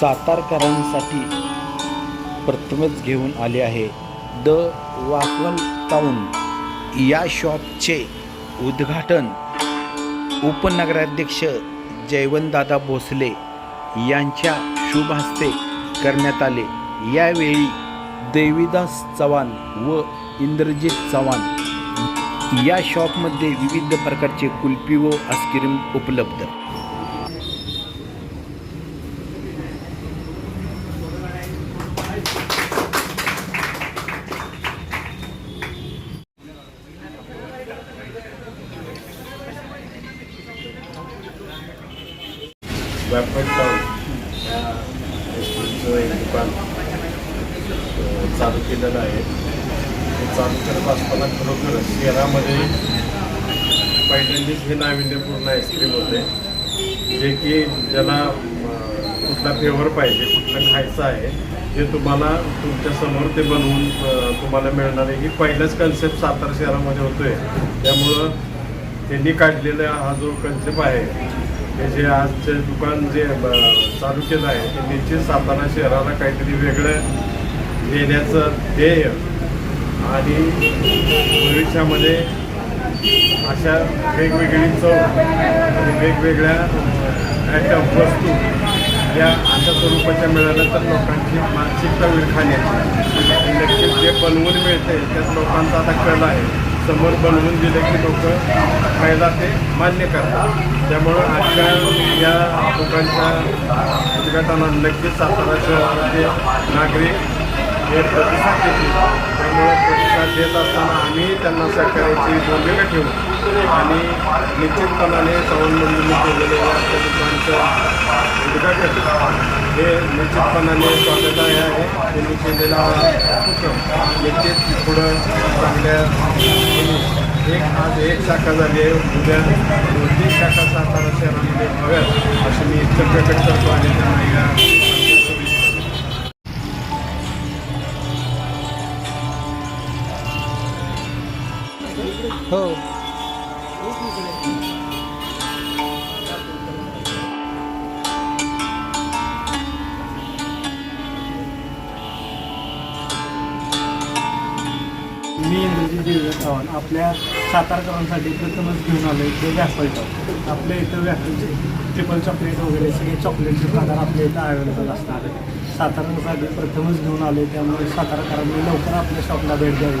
सातारकरांसाठी प्रथमच घेऊन आले आहे द वाकल टाऊन. या शॉपचे उद्घाटन उपनगराध्यक्ष जयवंतदादा भोसले यांच्या शुभ हस्ते करण्यात आले. यावेळी देवीदास चव्हाण व इंद्रजित चव्हाण. या शॉपमध्ये विविध प्रकारचे कुल्फी व आईस्क्रीम उपलब्ध. व्यापार टाऊन एक दुकान चालू केलेलं आहे ते चालू करत असताना खरोखर शहरामध्ये पहिल्यांदाच हे नाविन्यपूर्ण आईस्क्रीम होते जे की ज्याला कुठला फ्लेवर पाहिजे कुठलं खायचं आहे हे तुम्हाला तुमच्यासमोर ते बनवून तुम्हाला मिळणार आहे ही पहिलाच कन्सेप्ट सातारा शहरामध्ये होतोय त्यामुळं त्यांनी काढलेला हा जो कन्सेप्ट आहे हे जे आजचे दुकान जे ब- चालू केलं आहे ते निश्चित सातारा शहराला काहीतरी वेगळं देण्याचं ध्येय. आणि भविष्यामध्ये अशा वेगवेगळी चव आणि वेगवेगळ्या ॲटम वस्तू या अशा स्वरूपाच्या मिळाल्या तर लोकांची मानसिकता विरखाण्याची नक्कीच जे बनवून मिळते त्यात लोकांचा आता कल आहे. समोर बनवून दिले की लोक खायला ते मान्य करतात. त्यामुळं आजच्या या लोकांच्या उद्घाटनात नक्कीच सातारा शहराचे नागरिक हे प्रतिसाद देतील. त्यामुळे प्रतिसाद देत असताना आम्ही त्यांना सहकार्याची भूमिका ठेवू. आणि निश्चितपणाने संबंधीने केलेले या आजच्या उद्घाटन. हे निश्चितपणाने स्वागतार्ह आहे. त्यांनी केलेला निश्चित पुढं चांगल्या एक आज एक शाखा झाली आहे. उद्या दोन तीन शाखा सातारा शहरामध्ये हव्यात अशी मी इच्छा प्रकट करतो आणि त्यांना या हो. मी इंद्रजित देवराज चव्हाण. आपल्या सातारकरांसाठी प्रथमच घेऊन आलो इथे व्याफल टॉप आपल्या इथं व्याफलचे ट्रिपल चॉकलेट वगैरे सगळे चॉकलेटचे प्रकार आपल्या इथं अवेलेबल असणार आहे प्रथमच घेऊन आले त्यामुळे सातारकरांनी लवकर आपल्या शॉपला भेट द्यावी.